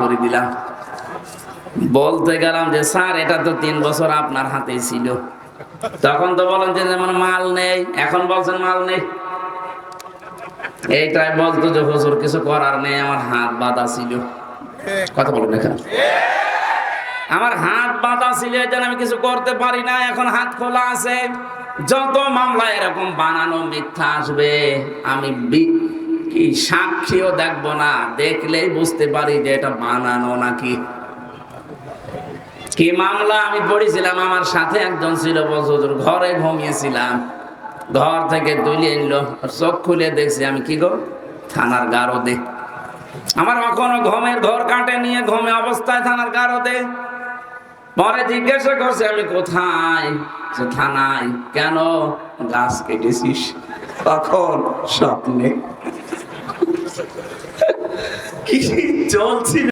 করে দিলাম। বলতে গেলাম যে, স্যার, এটা তো তিন বছর আপনার হাতেই ছিল। তখন তো বলেন যে, যেমন মাল নেই, এখন বলছেন মাল নেই। এইটাই বলতো যে, হুজুর, কিছু করার নেই, আমার হাত বাঁধা ছিল। কথা বলুন এখানে। আমার হাত বাঁধা ছিল জন্য আমি কিছু করতে পারি না এখন হাত খোলা আছে। যত মামলা এরকম বানানো মিথ্যা আসবে, আমি কি সাক্ষীও দেখব না? দেখলেই বুঝতে পারি যে এটা বানানো নাকি। কি মামলা আমি পড়েছিলাম, আমার সাথে একজন ছিল বছর ঘরে ঘুমিয়েছিলাম। ঘর থেকে তুলে এনলো চোখ খুলে দেখছি আমি কি গো? থানার গারদে। আমার কখনো ঘুমের ঘর কাটে নিয়ে ঘুমে অবস্থায় থানার গারদে। পরে জিজ্ঞাসা করছে, আমি কোথায়? থানায়। কেন? গাছ কেটেছিস? তখন স্বপ্নে। কি চলছিল